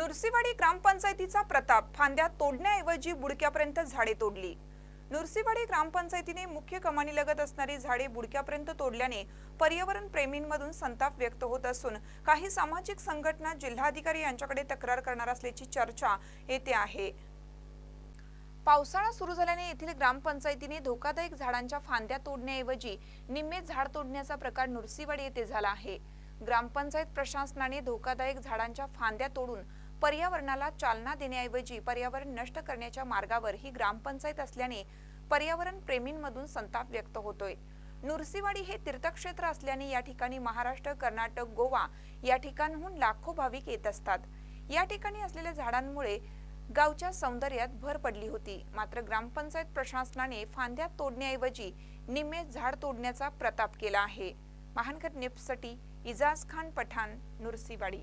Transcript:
नुरसीवाडी ग्रामपंचायतीचा प्रताप फांद्या तोडण्याऐवजी बुडक्यापर्यंत झाडे तोडली. नुरसीवाडी ग्रामपंचायतीने मुख्य कमानीलगत असणारी झाडे बुडक्यापर्यंत तोडल्याने पर्यावरण प्रेमींमधून संताप व्यक्त होत असून काही सामाजिक संघटना जिल्हाधिकारी यांच्याकडे तक्रार करणार असल्याची चर्चा येते आहे. पावसाळा सुरू झाल्याने येथील ग्रामपंचायतीने धोकादायक झाडांच्या फांद्या तोडण्याऐवजी निम्मे झाड तोडण्याचा प्रकार नुरसीवाडी येथे झाला आहे. ग्रामपंचायत प्रशासनाने धोकादायक झाडांच्या फांद्या तोडून पर्यावरणाला चालना देण्याऐवजी पर्यावरण नष्ट करण्याच्या मार्गावर ही ग्रामपंचायत असल्याने पर्यावरण प्रेमींमधून संताप व्यक्त होतोय. नुरसीवाडी हे तीर्थक्षेत्र असल्याने या ठिकाणी महाराष्ट्र कर्नाटक गोवा या ठिकाणहून लाखो भाविक येत असतात. या ठिकाणी असलेल्या झाडांमुळे गावच्या सौंदर्यात भर पडली होती. मात्र ग्रामपंचायत प्रशासनाने फांद्या तोडण्याऐवजी निम्मे झाड तोडण्याचा प्रताप केला आहे. महानगर निप्ससाठी इजाज खान पठाण नुरसीवाडी.